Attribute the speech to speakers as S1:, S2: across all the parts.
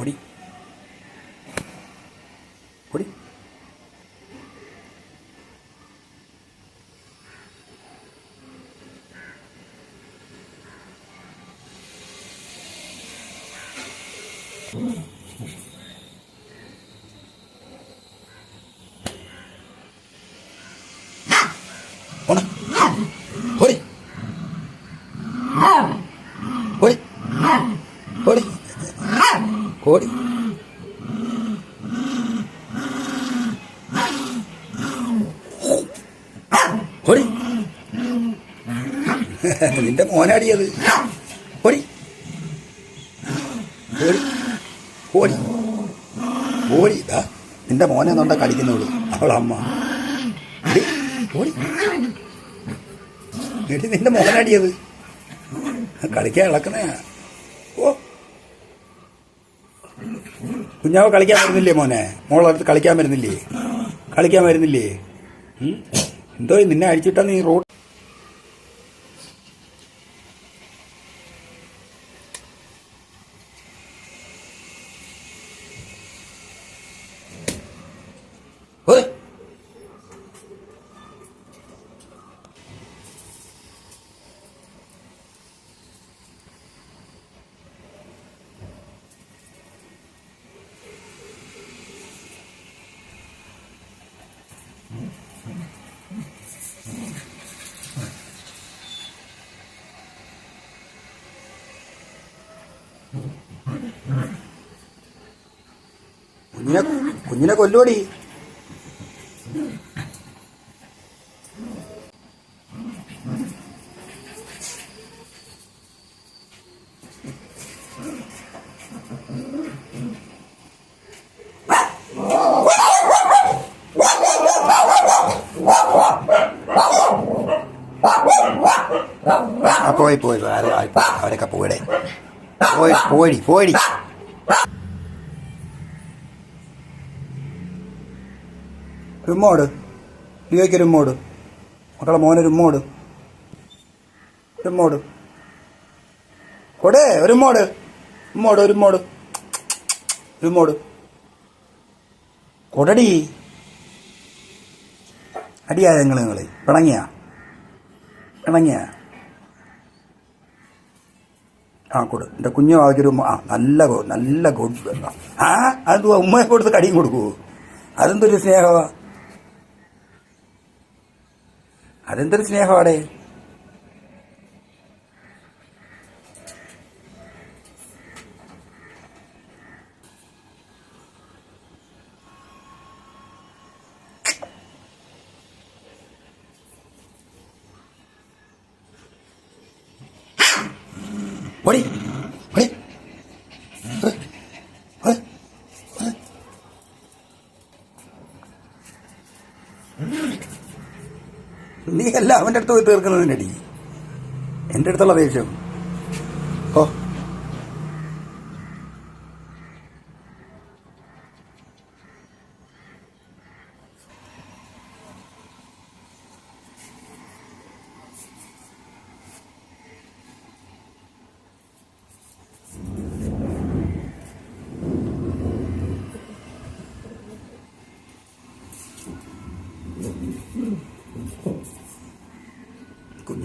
S1: ഓടി ഓടി ഓടാ ഓടി ഓടി ഓടി ഓടി കോടി. നിന്റെ മോനാടിയത്. ഓടി ഓടി കോടി. കോടി. ഇതാ നിന്റെ മോനെ നോണ്ട കളിക്കുന്നുള്ളൂ അവളമ്മ നിന്റെ മോനാടിയത്. കളിക്കാൻ ഇളക്കണേ ഓ. കുഞ്ഞാവ് കളിക്കാൻ വരുന്നില്ലേ മോനെ? മോളടുത്ത് കളിക്കാൻ വരുന്നില്ലേ? കളിക്കാൻ വരുന്നില്ലേ? എന്തോ നിന്നെ അടിച്ചിട്ടാ നീ റോഡ് കുഞ്ഞിനെ കുഞ്ഞിനെ കൊല്ലുപടി പോയി പോയി. ആരെ- അവരൊക്കെ പോയിടെ. പോയി പോയി പോയി രുമ്മോട് ലിയോയ്ക്ക് രുമ്മോട് മക്കളെ മോനെ രുമ്മോട് രുമ്മോട് കൊടേ ഒരു മോട് ഉമ്മോട് ഒരു മോട് രുമ്മോട് കൊടടി അടിയായ നിങ്ങൾ നിങ്ങൾ പിണങ്ങിയ പിണങ്ങിയ ആ കൊടു. എന്റെ കുഞ്ഞു ആവശ്യൊരു ആ നല്ല നല്ല ഗുഡ് ആ അത് ഉമ്മയെ കൊടുത്ത് കടിയും കൊടുക്കൂ. അതെന്തൊരു സ്നേഹമാ അതെന്തൊരു സ്നേഹമാടേ ഓടി ഓടി. നീ എല്ലാം അവന്റെ അടുത്ത് പോയി തീർക്കുന്നതിനടി എന്റെ അടുത്തുള്ള ദേഷ്യം ഓ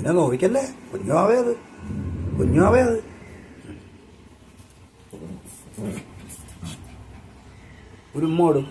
S1: കുഞ്ഞിനെ നോവിക്കല്ലേ കുഞ്ഞുമാവേ അത് കുഞ്ഞുമാവേ അത് ഒരു ഉമ്മോടും